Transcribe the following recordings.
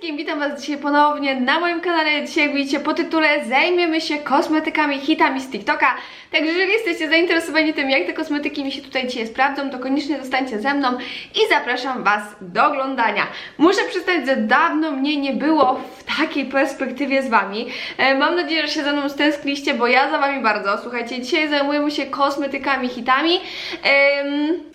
wszystkim, witam Was dzisiaj ponownie na moim kanale. Dzisiaj jak widzicie po tytule zajmiemy się kosmetykami, hitami z TikToka. Także jeżeli jesteście zainteresowani tym, jak te kosmetyki mi się tutaj dzisiaj sprawdzą, to koniecznie zostańcie ze mną i zapraszam Was do oglądania. Muszę przyznać, że dawno mnie nie było w takiej perspektywie z Wami. E, Mam nadzieję, że się ze mną stęskniście, bo ja za Wami bardzo. Słuchajcie, dzisiaj zajmujemy się kosmetykami, hitami.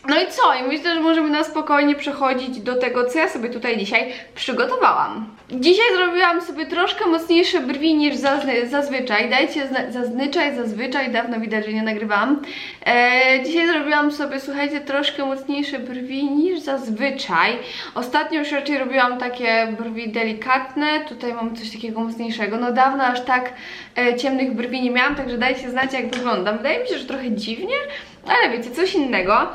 No i co? I myślę, że możemy na spokojnie przechodzić do tego, co ja sobie tutaj dzisiaj przygotowałam. Dzisiaj zrobiłam sobie troszkę mocniejsze brwi niż zazny, zazwyczaj. Dajcie zazwyczaj, zazwyczaj, dawno widać, że nie nagrywam. E, dzisiaj zrobiłam sobie, słuchajcie, troszkę mocniejsze brwi niż zazwyczaj. Ostatnio już raczej robiłam takie brwi delikatne, tutaj mam coś takiego mocniejszego. No dawno aż tak e, ciemnych brwi nie miałam, także dajcie znać jak wyglądam. Wydaje mi się, że trochę dziwnie, ale wiecie, coś innego.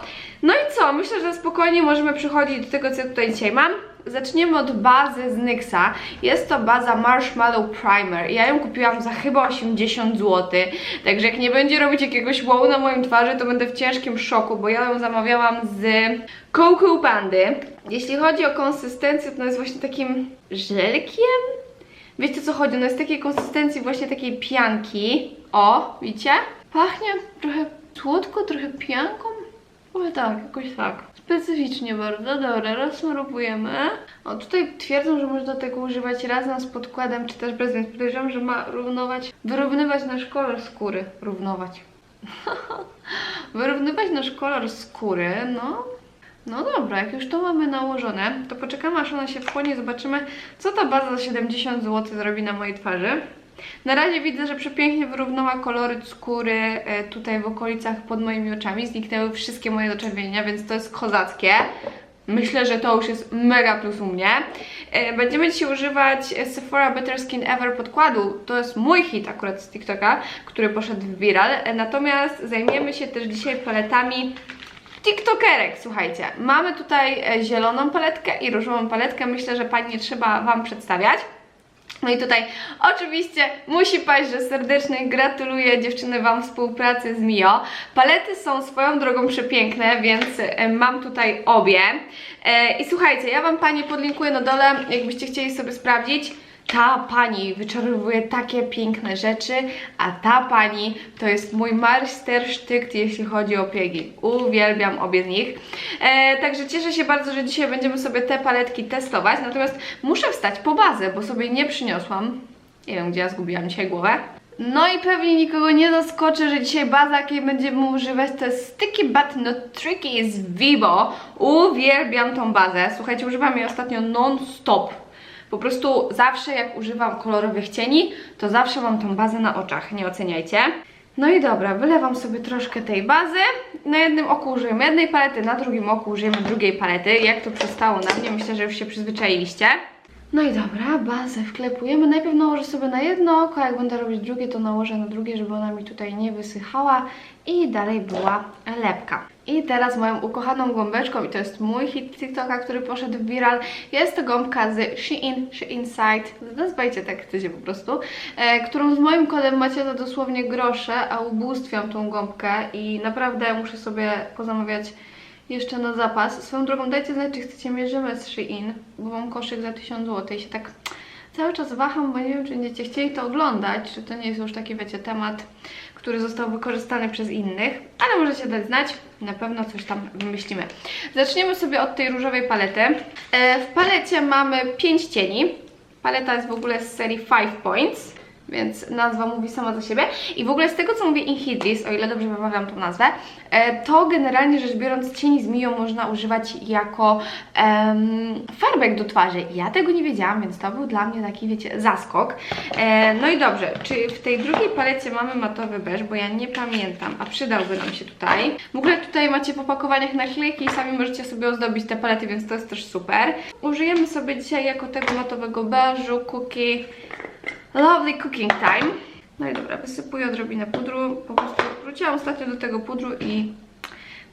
No i co? Myślę, że spokojnie możemy przechodzić do tego, co tutaj dzisiaj mam. Zaczniemy od bazy z NYXa. Jest to baza Marshmallow Primer. Ja ją kupiłam za chyba 80 zł. Także jak nie będzie robić jakiegoś wow na moim twarzy, to będę w ciężkim szoku, bo ja ją zamawiałam z Coco Bandy. Jeśli chodzi o konsystencję, to jest właśnie takim żelkiem. Wiecie co chodzi? Ona jest takiej konsystencji właśnie takiej pianki. O, widzicie? Pachnie trochę słodko, trochę pianką. Chyba tak, jakoś tak. Specyficznie bardzo, dobra, rozsmarowujemy. O, tutaj twierdzą, że można tego używać razem z podkładem, czy też bez, więc podejrzewam, że ma równować, wyrównywać nasz kolor skóry. Równować. wyrównywać nasz kolor skóry, no. No dobra, jak już to mamy nałożone, to poczekamy aż ona się wchłonie i zobaczymy, co ta baza za 70 zł zrobi na mojej twarzy. Na razie widzę, że przepięknie wyrównała kolory skóry e, tutaj w okolicach pod moimi oczami. Zniknęły wszystkie moje doczerwienia, więc to jest kozackie. Myślę, że to już jest mega plus u mnie. E, Będziemy dzisiaj używać Sephora Better Skin Ever podkładu. To jest mój hit akurat z TikToka, który poszedł w viral. E, Natomiast zajmiemy się też dzisiaj paletami TikTokerek, słuchajcie. Mamy tutaj e, zieloną paletkę i różową paletkę. Myślę, że pani nie trzeba Wam przedstawiać. No i tutaj oczywiście musi paść, że serdecznie gratuluję dziewczyny Wam współpracy z Mio. Palety są swoją drogą przepiękne, więc e, mam tutaj obie. E, I słuchajcie, ja Wam Pani podlinkuję na dole, jakbyście chcieli sobie sprawdzić. Ta pani wyczarowuje takie piękne rzeczy, a ta pani to jest mój majstersztyk, jeśli chodzi o piegi. Uwielbiam obie z nich. E, także cieszę się bardzo, że dzisiaj będziemy sobie te paletki testować. Natomiast muszę wstać po bazę, bo sobie nie przyniosłam. Nie wiem, gdzie ja zgubiłam dzisiaj głowę. No i pewnie nikogo nie zaskoczę, że dzisiaj baza, jakiej będziemy używać, to jest Sticky But Not Tricky z Vivo. Uwielbiam tą bazę. Słuchajcie, używam jej ostatnio non-stop. Po prostu zawsze jak używam kolorowych cieni, to zawsze mam tą bazę na oczach, nie oceniajcie. No i dobra, wylewam sobie troszkę tej bazy. Na jednym oku użyjemy jednej palety, na drugim oku użyjemy drugiej palety. Jak to przystało na mnie, myślę, że już się przyzwyczailiście. No i dobra, bazę wklepujemy. Najpierw nałożę sobie na jedno oko, jak będę robić drugie, to nałożę na drugie, żeby ona mi tutaj nie wysychała i dalej była lepka. I teraz moją ukochaną gąbeczką, i to jest mój hit TikToka, który poszedł w viral, jest to gąbka z Shein, Shein Side, nazwijcie tak chcecie po prostu, e, którą z moim kodem macie za dosłownie grosze, a ubóstwiam tą gąbkę i naprawdę muszę sobie pozamawiać jeszcze na zapas. Swoją drogą dajcie znać, czy chcecie mierzymy z Shein, bo mam koszyk za 1000 zł i się tak cały czas waham, bo nie wiem, czy będziecie chcieli to oglądać, czy to nie jest już taki, wiecie, temat, który został wykorzystany przez innych, ale możecie dać znać, na pewno coś tam wymyślimy. Zaczniemy sobie od tej różowej palety. E, w palecie mamy 5 cieni. Paleta jest w ogóle z serii 5 Points więc nazwa mówi sama za siebie. I w ogóle z tego, co mówię Inhidris, o ile dobrze wymawiam tą nazwę, e, to generalnie rzecz biorąc cieni z Miją można używać jako farbek do twarzy. Ja tego nie wiedziałam, więc to był dla mnie taki, wiecie, zaskok. E, no i dobrze, czy w tej drugiej palecie mamy matowy beż, bo ja nie pamiętam, a przydałby nam się tutaj. W ogóle tutaj macie w opakowaniach naklejki i sami możecie sobie ozdobić te palety, więc to jest też super. Użyjemy sobie dzisiaj jako tego matowego beżu cookie Lovely cooking time. No i dobra, wysypuję odrobinę pudru. Po prostu wróciłam ostatnio do tego pudru i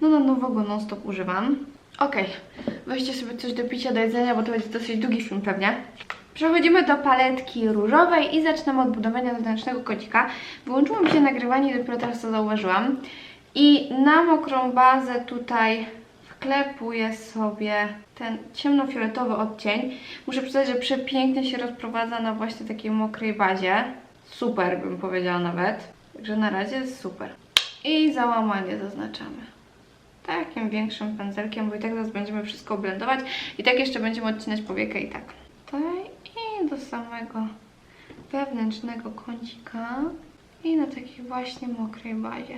no na nowego non-stop używam. Okej, weźcie sobie coś do picia, do jedzenia, bo to będzie dosyć długi film pewnie. Przechodzimy do paletki różowej i zaczynamy od budowania zewnętrznego kocika. Wyłączyło mi się nagrywanie, dopiero teraz to zauważyłam. I na mokrą bazę tutaj wklepuję sobie ten ciemnofioletowy odcień. Muszę przyznać, że przepięknie się rozprowadza na właśnie takiej mokrej bazie. Super bym powiedziała nawet. Także na razie jest super. I załamanie zaznaczamy. Takim większym pędzelkiem, bo i tak zaraz będziemy wszystko blendować. I tak jeszcze będziemy odcinać powiekę i tak. Tutaj i do samego wewnętrznego kącika i na takiej właśnie mokrej bazie.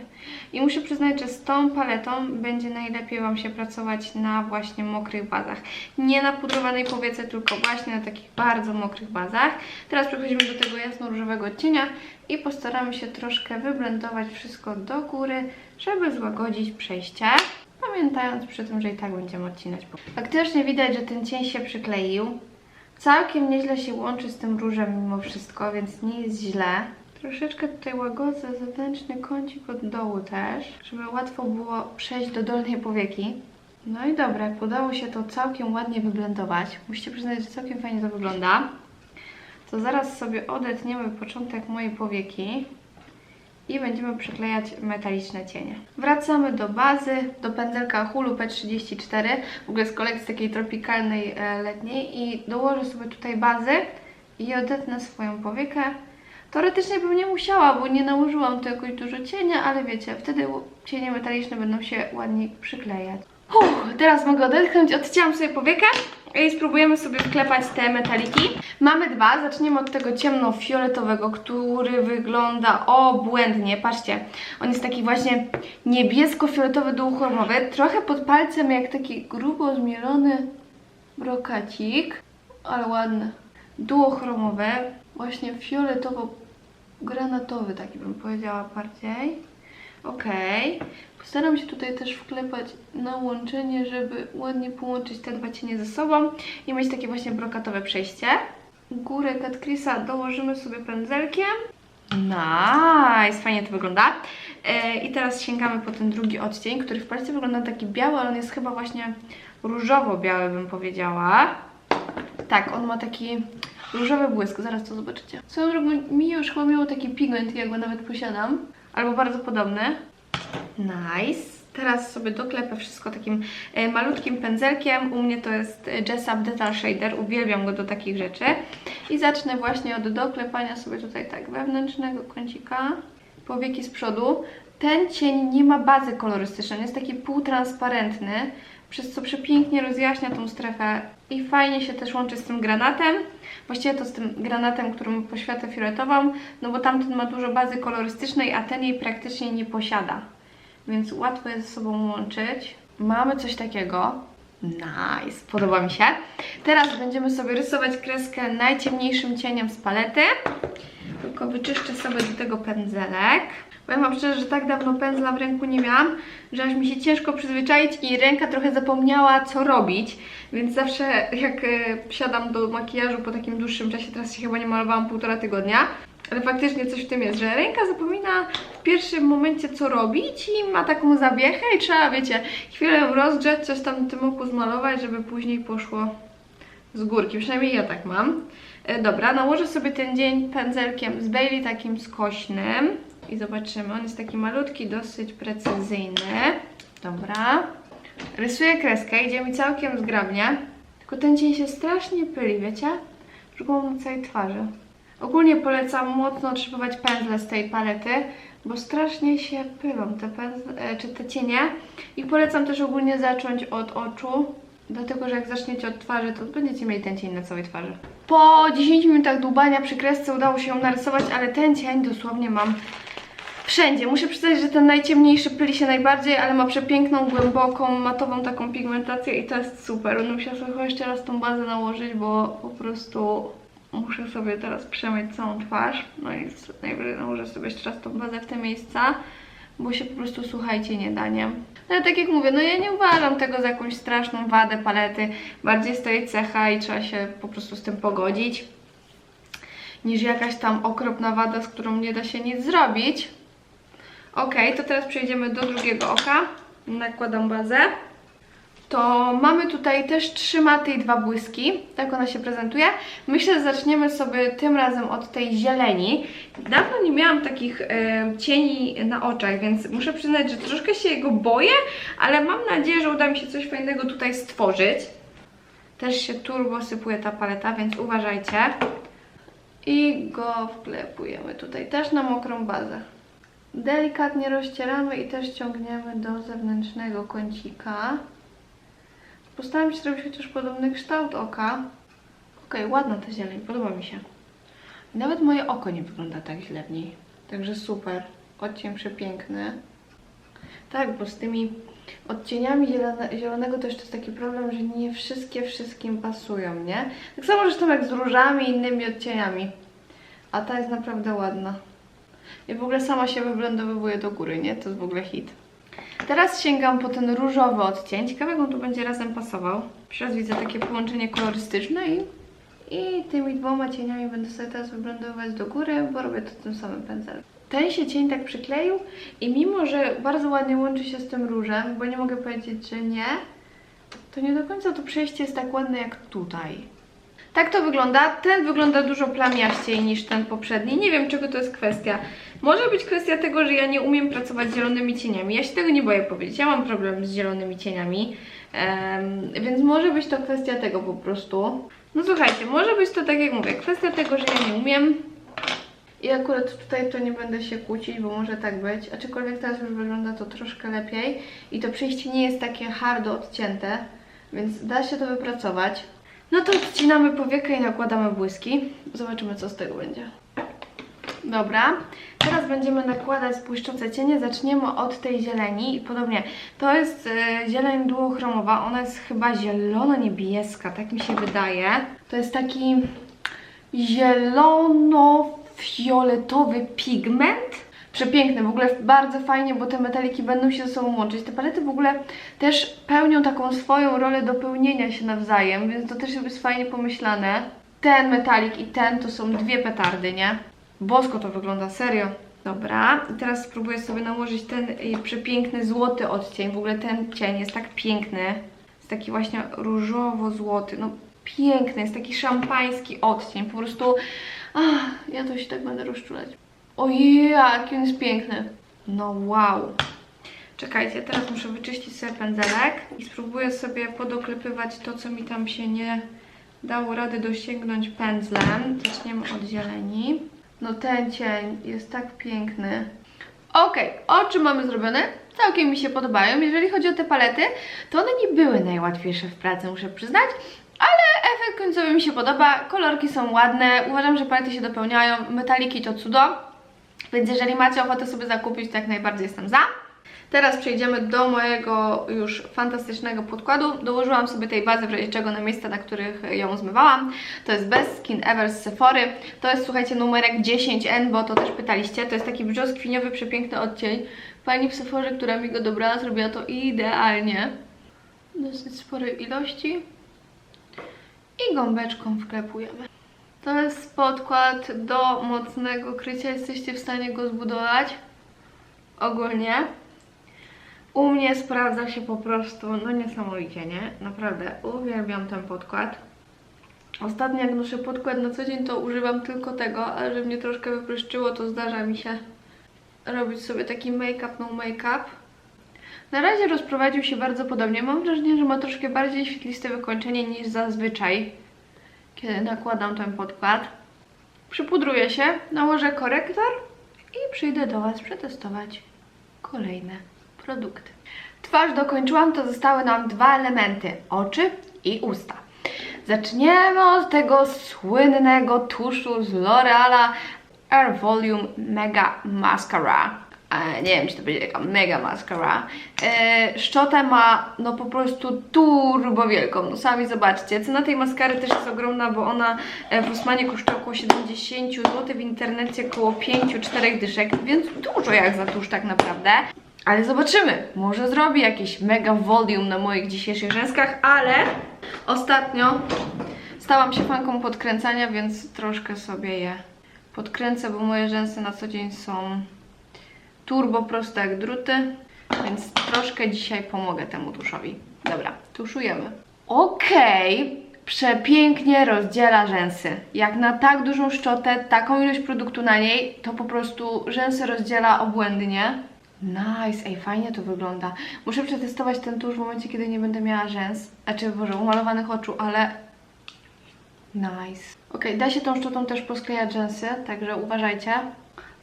I muszę przyznać, że z tą paletą będzie najlepiej Wam się pracować na właśnie mokrych bazach. Nie na pudrowanej powiece, tylko właśnie na takich bardzo mokrych bazach. Teraz przechodzimy do tego jasno-różowego odcienia i postaramy się troszkę wyblendować wszystko do góry, żeby złagodzić przejście. Pamiętając przy tym, że i tak będziemy odcinać. Faktycznie widać, że ten cień się przykleił. Całkiem nieźle się łączy z tym różem mimo wszystko, więc nie jest źle. Troszeczkę tutaj łagodzę zewnętrzny kącik od dołu też, żeby łatwo było przejść do dolnej powieki. No i dobra, jak udało się to całkiem ładnie wyblendować, musicie przyznać, że całkiem fajnie to wygląda, to zaraz sobie odetniemy początek mojej powieki i będziemy przyklejać metaliczne cienie. Wracamy do bazy, do pędzelka Hulu P34, w ogóle z kolekcji takiej tropikalnej e, letniej i dołożę sobie tutaj bazy i odetnę swoją powiekę. Teoretycznie bym nie musiała, bo nie nałożyłam tu jakoś dużo cienia, ale wiecie, wtedy cienie metaliczne będą się ładniej przyklejać. Uff, teraz mogę odetchnąć, odcięłam sobie powiekę i spróbujemy sobie wklepać te metaliki. Mamy dwa, zaczniemy od tego ciemnofioletowego, który wygląda obłędnie. Patrzcie, on jest taki właśnie niebiesko-fioletowy dłuchoromowy, trochę pod palcem jak taki grubo zmielony brokacik, ale ładny. Duochromowy, właśnie fioletowo-granatowy, taki bym powiedziała bardziej. Okej. Postaram się tutaj też wklepać na łączenie, żeby ładnie połączyć te dwa cienie ze sobą i mieć takie właśnie brokatowe przejście. Górę Cat Chrisa dołożymy sobie pędzelkiem. Nice, fajnie to wygląda. E, I teraz sięgamy po ten drugi odcień, który w palce wygląda taki biały, ale on jest chyba właśnie różowo-biały, bym powiedziała. Tak, on ma taki różowy błysk, zaraz to zobaczycie. Swoją drogą, mi już chyba miało taki pigment, ja go nawet posiadam, albo bardzo podobny. Nice. Teraz sobie doklepę wszystko takim e, malutkim pędzelkiem. U mnie to jest Jessup Detail Shader. Uwielbiam go do takich rzeczy. I zacznę właśnie od doklepania sobie tutaj tak wewnętrznego kącika, powieki z przodu. Ten cień nie ma bazy kolorystycznej, jest taki półtransparentny, przez co przepięknie rozjaśnia tą strefę i fajnie się też łączy z tym granatem. Właściwie to z tym granatem, którym poświatę fioletową, no bo tamten ma dużo bazy kolorystycznej, a ten jej praktycznie nie posiada. Więc łatwo jest ze sobą łączyć. Mamy coś takiego. Nice, podoba mi się. Teraz będziemy sobie rysować kreskę najciemniejszym cieniem z palety. Tylko wyczyszczę sobie do tego pędzelek. Powiem Wam szczerze, że tak dawno pędzla w ręku nie miałam, że aż mi się ciężko przyzwyczaić i ręka trochę zapomniała co robić, więc zawsze jak e, siadam do makijażu po takim dłuższym czasie, teraz się chyba nie malowałam półtora tygodnia, ale faktycznie coś w tym jest, że ręka zapomina w pierwszym momencie co robić i ma taką zawiechę i trzeba, wiecie, chwilę rozgrzać, coś tam na tym oku zmalować, żeby później poszło z górki, przynajmniej ja tak mam. E, dobra, nałożę sobie ten dzień pędzelkiem z Bailey takim skośnym i zobaczymy, on jest taki malutki, dosyć precyzyjny. Dobra. Rysuję kreskę, idzie mi całkiem zgrabnie, tylko ten cień się strasznie pyli, wiecie? Że go mam na całej twarzy. Ogólnie polecam mocno otrzypywać pędzle z tej palety, bo strasznie się pylą te pędzle, e, czy te cienie. I polecam też ogólnie zacząć od oczu, dlatego że jak zaczniecie od twarzy, to będziecie mieli ten cień na całej twarzy. Po 10 minutach dłubania przy kresce udało się ją narysować, ale ten cień dosłownie mam wszędzie. Muszę przyznać, że ten najciemniejszy pyli się najbardziej, ale ma przepiękną, głęboką, matową taką pigmentację i to jest super. Będę musiała sobie jeszcze raz tą bazę nałożyć, bo po prostu muszę sobie teraz przemyć całą twarz. No i najwyżej nałożę sobie jeszcze raz tą bazę w te miejsca, bo się po prostu, słuchajcie, nie da, nie? No ale tak jak mówię, no ja nie uważam tego za jakąś straszną wadę palety. Bardziej jej cecha i trzeba się po prostu z tym pogodzić niż jakaś tam okropna wada, z którą nie da się nic zrobić. Ok, to teraz przejdziemy do drugiego oka. Nakładam bazę. to mamy tutaj też trzy maty i dwa błyski. Tak ona się prezentuje. Myślę, że zaczniemy sobie tym razem od tej zieleni. Dawno nie miałam takich e, cieni na oczach, więc muszę przyznać, że troszkę się jego boję, ale mam nadzieję, że uda mi się coś fajnego tutaj stworzyć. Też się turbo sypuje ta paleta, więc uważajcie. I go wklepujemy tutaj też na mokrą bazę. Delikatnie rozcieramy i też ciągniemy do zewnętrznego kącika. Postaram się zrobić chociaż podobny kształt oka. Okej, ładna ta zieleń, podoba mi się. Nawet moje oko nie wygląda tak źle w niej. Także super. Odcień przepiękny. Tak, bo z tymi odcieniami zielone, zielonego to jeszcze jest taki problem, że nie wszystkie wszystkim pasują, nie? Tak samo zresztą jak z różami i innymi odcieniami. A ta jest naprawdę ładna. I w ogóle sama się wyblendowywuje do góry, nie? To jest w ogóle hit. Teraz sięgam po ten różowy odcień. Ciekawe, jak on tu będzie razem pasował. Raz widzę takie połączenie kolorystyczne i, i tymi dwoma cieniami będę sobie teraz wyblendowywać do góry, bo robię to tym samym pędzelem. Ten się cień tak przykleił i mimo, że bardzo ładnie łączy się z tym różem, bo nie mogę powiedzieć, że nie, to nie do końca to przejście jest tak ładne jak tutaj. Tak to wygląda. Ten wygląda dużo plamiaściej niż ten poprzedni. Nie wiem, czego to jest kwestia. Może być kwestia tego, że ja nie umiem pracować z zielonymi cieniami. Ja się tego nie boję powiedzieć. Ja mam problem z zielonymi cieniami. em, więc może być to kwestia tego po prostu. No słuchajcie, może być to tak jak mówię, kwestia tego, że ja nie umiem. I akurat tutaj to nie będę się kłócić, bo może tak być. Aczkolwiek teraz już wygląda to troszkę lepiej. I to przejście nie jest takie hardo odcięte, więc da się to wypracować. No to odcinamy powiekę i nakładamy błyski. Zobaczymy, co z tego będzie. Dobra, teraz będziemy nakładać błyszczące cienie. Zaczniemy od tej zieleni i podobnie. To jest e, zieleń duochromowa. Ona jest chyba zielono-niebieska, tak mi się wydaje. To jest taki zielono-fioletowy pigment. Przepiękny, w ogóle bardzo fajnie, bo te metaliki będą się ze sobą łączyć. Te palety w ogóle też pełnią taką swoją rolę dopełnienia się nawzajem, więc to też jest fajnie pomyślane. Ten metalik i ten to są dwie petardy, nie? Bosko to wygląda, serio. Dobra, i teraz spróbuję sobie nałożyć ten y, przepiękny złoty odcień. W ogóle ten cień jest tak piękny. Jest taki właśnie różowo-złoty. No piękny, jest taki szampański odcień. Po prostu, ach, ja to się tak będę rozczulać. Ojej, jaki on jest piękny. No wow. Czekajcie, teraz muszę wyczyścić sobie pędzelek i spróbuję sobie podoklepywać to, co mi tam się nie dało rady dosięgnąć pędzlem. Zaczniemy od zieleni. No ten cień jest tak piękny. Okej, oczy mamy zrobione. Całkiem mi się podobają. Jeżeli chodzi o te palety, to one nie były najłatwiejsze w pracy, muszę przyznać. Ale efekt końcowy mi się podoba. Kolorki są ładne. Uważam, że palety się dopełniają. Metaliki to cudo. Więc jeżeli macie ochotę sobie zakupić, to jak najbardziej jestem za. Teraz przejdziemy do mojego już fantastycznego podkładu. Dołożyłam sobie tej bazy w razie czego na miejsca, na których ją zmywałam. To jest Best Skin Ever z Sephory. To jest, słuchajcie, numerek 10N, bo to też pytaliście. To jest taki brzoskwiniowy, przepiękny odcień. Pani w Sephorze, która mi go dobrała, zrobiła to idealnie. Dosyć sporej ilości. I gąbeczką wklepujemy. To jest podkład do mocnego krycia. Jesteście w stanie go zbudować. Ogólnie. U mnie sprawdza się po prostu, no niesamowicie, nie? Naprawdę, uwielbiam ten podkład. Ostatnio jak noszę podkład na co dzień, to używam tylko tego, ale że mnie troszkę wypryszczyło, to zdarza mi się robić sobie taki make-up, no make-up. Na razie rozprowadził się bardzo podobnie. Mam wrażenie, że ma troszkę bardziej świetliste wykończenie niż zazwyczaj, kiedy nakładam ten podkład. Przypudruję się, nałożę korektor i przyjdę do Was przetestować kolejne produkty. Twarz dokończyłam, to zostały nam dwa elementy, oczy i usta. Zaczniemy od tego słynnego tuszu z L'Oreala Air Volume Mega Mascara. E, nie wiem, czy to będzie taka mega mascara. E, szczotę ma no po prostu turbo wielką. No sami zobaczcie. Cena tej maskary też jest ogromna, bo ona e, w Rossmanie kosztuje około 70 zł, w internecie około 5-4 dyszek, więc dużo jak za tusz tak naprawdę. Ale zobaczymy, może zrobi jakieś mega volume na moich dzisiejszych rzęskach, ale ostatnio stałam się fanką podkręcania, więc troszkę sobie je podkręcę, bo moje rzęsy na co dzień są turbo proste jak druty, więc troszkę dzisiaj pomogę temu tuszowi. Dobra, tuszujemy. Okej, przepięknie rozdziela rzęsy. Jak na tak dużą szczotę, taką ilość produktu na niej, to po prostu rzęsy rozdziela obłędnie. Nice, ej, fajnie to wygląda. Muszę przetestować ten tusz w momencie, kiedy nie będę miała rzęs, znaczy, Boże, umalowanych oczu, ale Nice. Ok, da się tą szczotą też posklejać rzęsy, także uważajcie.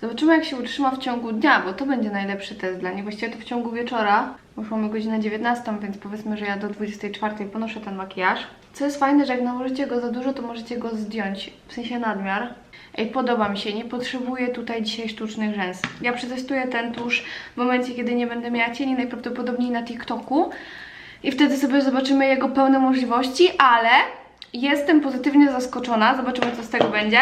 Zobaczymy jak się utrzyma w ciągu dnia, bo to będzie najlepszy test dla niej. Właściwie to w ciągu wieczora, już mamy godzinę 19, więc powiedzmy, że ja do 24 ponoszę ten makijaż. Co jest fajne, że jak nałożycie go za dużo, to możecie go zdjąć, w sensie nadmiar. Ej, podoba mi się, nie potrzebuję tutaj dzisiaj sztucznych rzęs. Ja przetestuję ten tusz w momencie, kiedy nie będę miała cieni, najprawdopodobniej na TikToku. I wtedy sobie zobaczymy jego pełne możliwości, ale jestem pozytywnie zaskoczona. Zobaczymy, co z tego będzie.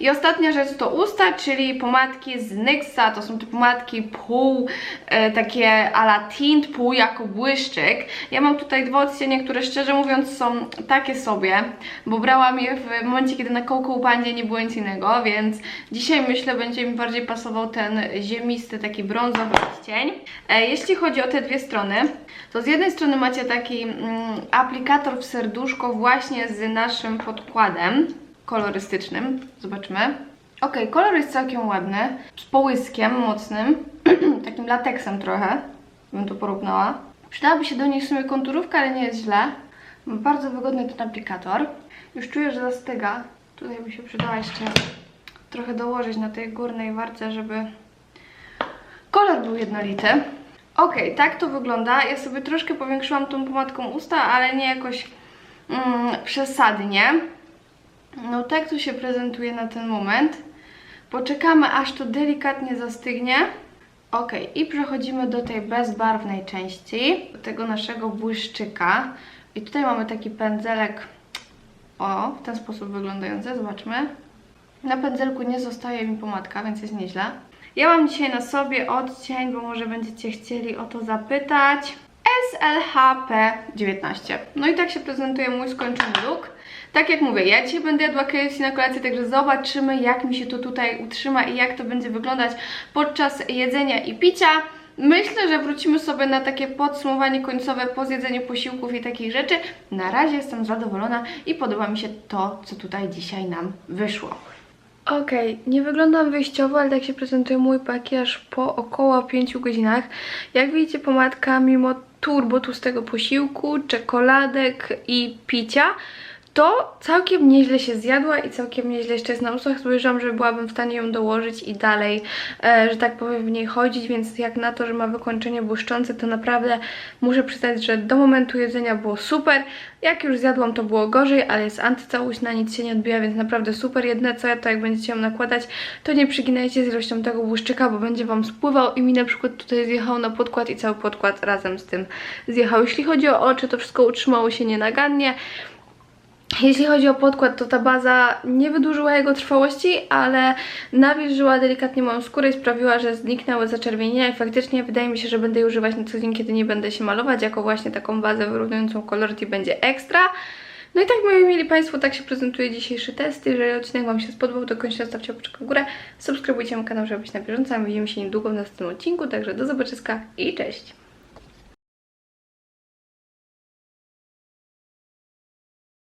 I ostatnia rzecz to usta, czyli pomadki z NYXa. To są te pomadki pół e, takie a la tint, pół jako błyszczyk. Ja mam tutaj dwa odcienie, które szczerze mówiąc są takie sobie, bo brałam je w momencie, kiedy na Coco Bandzie nie było nic innego, więc dzisiaj myślę będzie mi bardziej pasował ten ziemisty, taki brązowy odcień. E, jeśli chodzi o te dwie strony, to z jednej strony macie taki mm, aplikator w serduszko właśnie z naszym podkładem kolorystycznym. Zobaczmy. Ok, kolor jest całkiem ładny, z połyskiem mocnym, takim lateksem trochę, bym to porównała. Przydałaby się do niej w sumie konturówka, ale nie jest źle. Ma bardzo wygodny ten aplikator. Już czuję, że zastyga. Tutaj by się przydała jeszcze trochę dołożyć na tej górnej warce, żeby kolor był jednolity. Ok, tak to wygląda. Ja sobie troszkę powiększyłam tą pomadką usta, ale nie jakoś mm, przesadnie. No tak to się prezentuje na ten moment. Poczekamy aż to delikatnie zastygnie. Ok, i przechodzimy do tej bezbarwnej części, do tego naszego błyszczyka. I tutaj mamy taki pędzelek, o, w ten sposób wyglądający, zobaczmy. Na pędzelku nie zostaje mi pomadka, więc jest nieźle. Ja mam dzisiaj na sobie odcień, bo może będziecie chcieli o to zapytać. SLHP19. No i tak się prezentuje mój skończony look. Tak jak mówię, ja dzisiaj będę jadła KFC na kolację, także zobaczymy jak mi się to tutaj utrzyma i jak to będzie wyglądać podczas jedzenia i picia. Myślę, że wrócimy sobie na takie podsumowanie końcowe po zjedzeniu posiłków i takich rzeczy. Na razie jestem zadowolona i podoba mi się to, co tutaj dzisiaj nam wyszło. Okej, nie wyglądam wyjściowo, ale tak się prezentuje mój makijaż po około 5 godzinach. Jak widzicie, pomadka mimo turbo tłustego posiłku, czekoladek i picia, to całkiem nieźle się zjadła i całkiem nieźle jeszcze jest na ustach. Spojrzałam, że byłabym w stanie ją dołożyć i dalej, e, że tak powiem, w niej chodzić, więc jak na to, że ma wykończenie błyszczące, to naprawdę muszę przyznać, że do momentu jedzenia było super. Jak już zjadłam, to było gorzej, ale jest antycałuśna, nic się nie odbija, więc naprawdę super. Jedne co, to jak będziecie ją nakładać, to nie przyginajcie z ilością tego błyszczyka, bo będzie Wam spływał i mi na przykład tutaj zjechał na podkład i cały podkład razem z tym zjechał. Jeśli chodzi o oczy, to wszystko utrzymało się nienagannie. Jeśli chodzi o podkład, to ta baza nie wydłużyła jego trwałości, ale nawilżyła delikatnie moją skórę i sprawiła, że zniknęły zaczerwienienia i faktycznie wydaje mi się, że będę jej używać na co dzień, kiedy nie będę się malować, jako właśnie taką bazę wyrównującą kolor i będzie ekstra. No i tak, moi mili Państwo, tak się prezentuje dzisiejszy test. Jeżeli odcinek Wam się spodobał, to koniecznie zostawcie łapeczkę w górę, subskrybujcie mój kanał, żeby być na bieżąco, a my widzimy się niedługo w następnym odcinku, także do zobaczyska i cześć!